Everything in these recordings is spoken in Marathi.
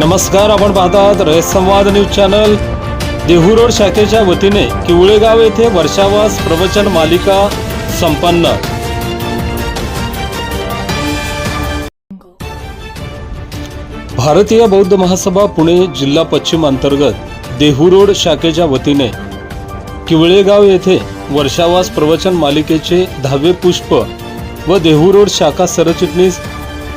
नमस्कार आपण पाहतात रयत संवाद न्यूज चॅनल. देहू रोड शाखेच्या वतीने किवळेगाव येथे वर्षावास प्रवचन मालिका संपन्न. भारतीय बौद्ध महासभा पुणे जिल्हा पश्चिम अंतर्गत देहू रोड शाखेच्या वतीने किवळेगाव येथे वर्षावास प्रवचन मालिकेचे दहावे पुष्प व देहू रोड शाखा सरचिटणीस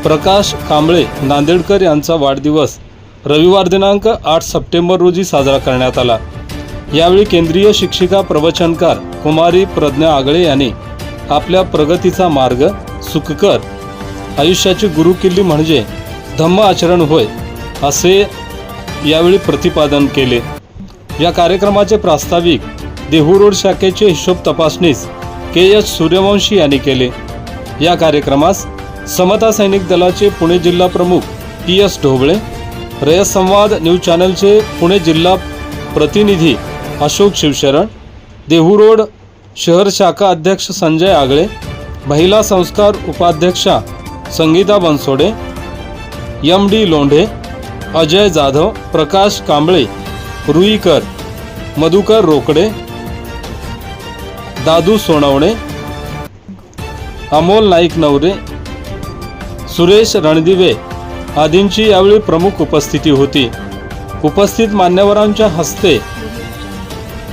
प्रकाश कांबळे नांदेडकर यांचा वाढदिवस रविवार दिनांक आठ सप्टेंबर रोजी साजरा करण्यात आला. यावेळी केंद्रीय शिक्षिका प्रवचनकार कुमारी प्रज्ञा आगळे यांनी आपल्या प्रगतीचा मार्ग सुखकर आयुष्याची गुरुकिल्ली म्हणजे धम्म आचरण होय असे यावेळी प्रतिपादन केले. या कार्यक्रमाचे प्रास्ताविक देहू रोड शाखेचे हिशोब तपासणीस के एच सूर्यवंशी यांनी केले. या कार्यक्रमास समता सैनिक दलाचे पुणे जिल्हा प्रमुख पी एस ढोबळे रयत संवाद न्यूज चॅनलचे पुणे जिल्हा प्रतिनिधी अशोक शिवशरण देहू रोड शहर शाखा अध्यक्ष संजय आगळे महिला संस्कार उपाध्यक्षा संगीता बनसोडे यम डी लोंढे अजय जाधव प्रकाश कांबळे रुईकर मधुकर रोकडे दादू सोनवणे अमोल नाईक नवरे सुरेश रणदिवे आदींची यावेळी प्रमुख उपस्थिती होती. उपस्थित मान्यवरांच्या हस्ते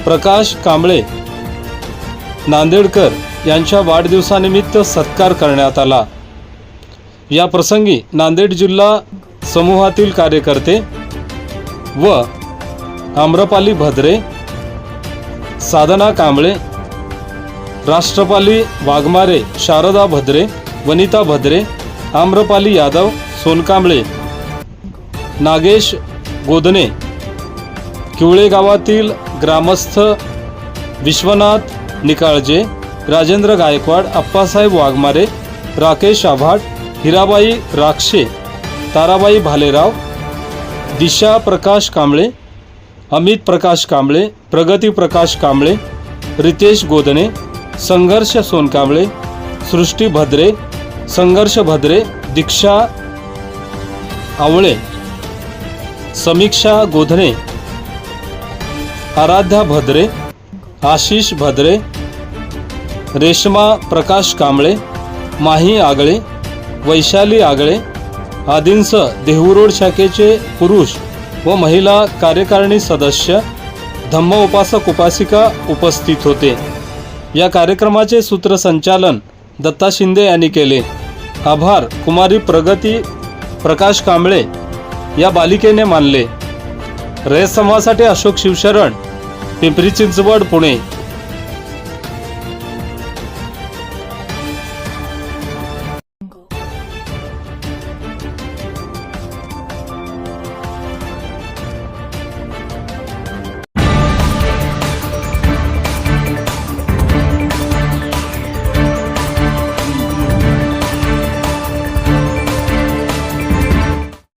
प्रकाश कांबळे नांदेडकर यांच्या वाढदिवसानिमित्त सत्कार करण्यात आला. या प्रसंगी नांदेड जिल्हा समूहातील कार्यकर्ते व आम्रपाली भद्रे साधना कांबळे राष्ट्रपाली वाघमारे शारदा भद्रे वनिता भद्रे आम्रपाली यादव सोनकांबळे नागेश गोदने किवळे गावातील ग्रामस्थ विश्वनाथ निकाळजे राजेंद्र गायकवाड अप्पासाहेब वाघमारे राकेश आव्हाड हिराबाई राक्षे ताराबाई भालेराव दिशा प्रकाश कांबळे अमित प्रकाश कांबळे प्रगती प्रकाश कांबळे रितेश गोदने संघर्ष सोनकांबळे सृष्टी भद्रे संघर्ष भद्रे दीक्षा आवळे समीक्षा गोधने आराध्या भद्रे आशिष भद्रे रेश्मा प्रकाश कांबळे माही आगळे वैशाली आगळे आदींसह देहू रोड शाखेचे पुरुष व महिला कार्यकारिणी सदस्य धम्म उपासक उपासिका उपस्थित होते. या कार्यक्रमाचे सूत्रसंचालन दत्ता शिंदे यांनी केले. आभार कुमारी प्रगती प्रकाश कांबळे या बालिकेने मानले. रयत समूहासाठी अशोक शिवशरण पिंपरी चिंचवड पुणे.